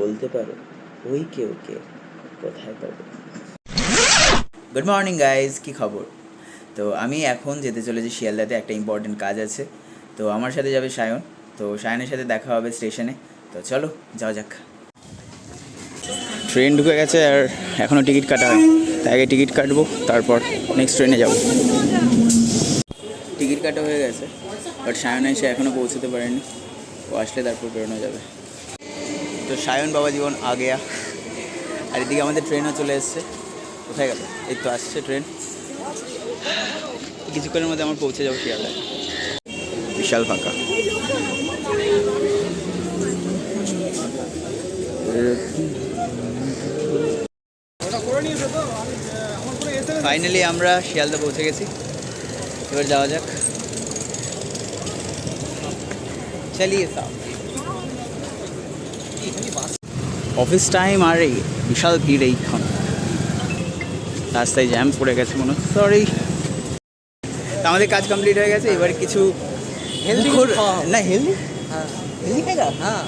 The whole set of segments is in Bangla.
বলতে পারো ওই কেউ কে? কোথায় পাবো? গুড মর্নিং গাইজ কি খবর? তো আমি এখন যেতে চলেছি শিয়ালদাতে একটা ইম্পর্টেন্ট কাজ আছে। তো আমার সাথে যাবে সায়ন। তো সায়নের সাথে দেখা হবে স্টেশনে তো চলো যাওয়া যাক। ট্রেন ঢুকে গেছে আর এখনও টিকিট কাটা হয়। তাই আগে টিকিট কাটবো তারপর নেক্সট ট্রেনে যাব। টিকিট কাটা হয়ে গেছে বাট সায়ন এসে এখনও পৌঁছতে পারেনি। ও আসলে তারপর বেরোনো যাবে। তো সায়ন বাবা জীবন আগেয়া আর এদিকে আমাদের ট্রেনও চলে এসছে। কোথায় গেল? এই তো আসছে ট্রেন কিছুক্ষণের মধ্যে আমার পৌঁছে যাব শিয়ালদায়। বিশাল ফাঁকা। ফাইনালি আমরা শিয়ালদা পৌঁছে গেছি। এবার যাওয়া যাক। চালিয়ে সাহ অফিস টাইম আর এই বিশাল ভিড় এইক্ষণ রাস্তায় জ্যাম পড়ে গেছে মনে সরি আমাদের কাজ কমপ্লিট হয়ে গেছে এবার কিছু Healthy মুখর- खाओ। না হেলদি हाँ हेल्दी खाएगा हाँ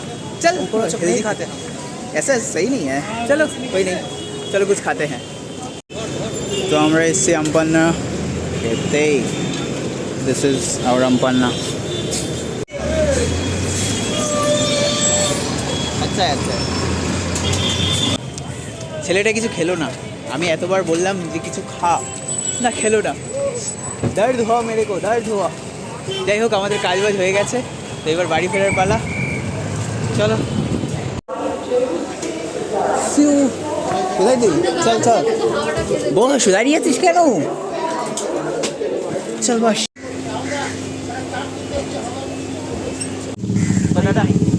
चल ऊपर सब नहीं खाते हम ऐसा सही नहीं है चलो कोई नहीं चलो कुछ खाते हैं तो আমরা এসছি আমপান্না খেতেই দিস ইজ আওয়ার আমপান্না আচ্ছা আচ্ছা ছেলেটা কিছু খেলো না। আমি এতবার বললাম যে কিছু খা। না খেলো না। দার্দ হওয়া মেরে কো দার্দ হওয়া যাই হোক আমাদের কাজ বাজ হয়ে গেছে। তো এবার বাড়ি ফেরার পালা। চলো। সিউ কোথায় তুই? চল চল। বস দাঁড়িয়ে আছিস কেন? চল বস।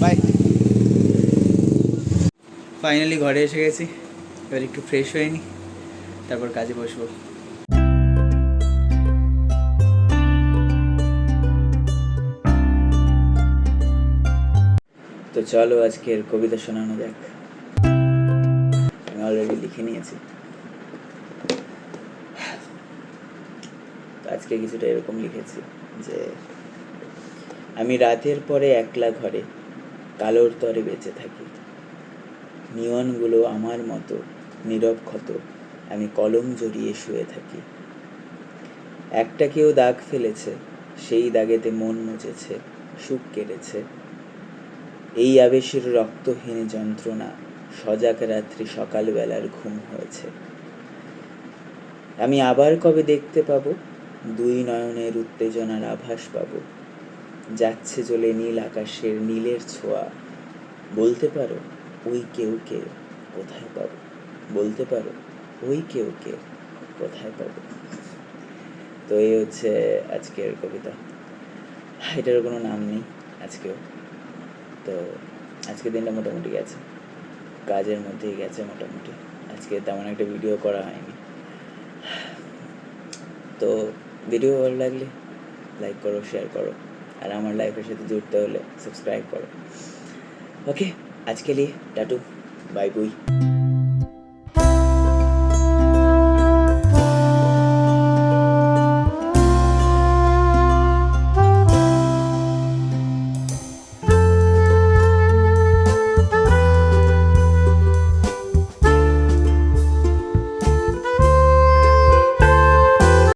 বাই। ফাইনালি ঘরে এসে গেছি। এবার একটু ফ্রেশ হয়ে নি, তারপর কাজে বসবো। তো চলো আজকের কবিতা শোনানো যাক। আমি অলরেডি লিখে নিয়েছি। আজকে কিছুটা এরকম লিখেছি যে, আমি রাতের পরে একলা ঘরে, কালোর তরে বেঁচে থাকি। নিয়নগুলো আমার মতো নীরব ক্ষত। আমি কলম জড়িয়ে শুয়ে থাকি। একটা কেউ দাগ ফেলেছে, সেই দাগেতে মন মুছেছে, সুখ কেড়েছে এই আবেশের রক্তহীন যন্ত্রণা সজাগ রাত্রি সকালবেলার ঘুম হয়েছে। আমি আবার কবে দেখতে পাবো? দুই নয়নের উত্তেজনার আভাস পাবো। যাচ্ছে চলে নীল আকাশের নীলের ছোঁয়া। বলতে পারো ওই কেউ কে কোথায় পাবো? বলতে পারো, ওই কেউ কে কোথায় পাবো? তো এই হচ্ছে আজকের কবিতা। এটার কোনো নাম নেই আজকেও। তো আজকের দিনটা মোটামুটি গেছে। কাজের মধ্যেই গেছে মোটামুটি। আজকে তেমন একটা ভিডিও করা হয়নি। তো ভিডিও ভালো লাগলে লাইক করো শেয়ার করো। আর আমার লাইফের সাথে জুড়তে হলে সাবস্ক্রাইব করো। ওকে আজকে লিয়ে টাটু বাই বুই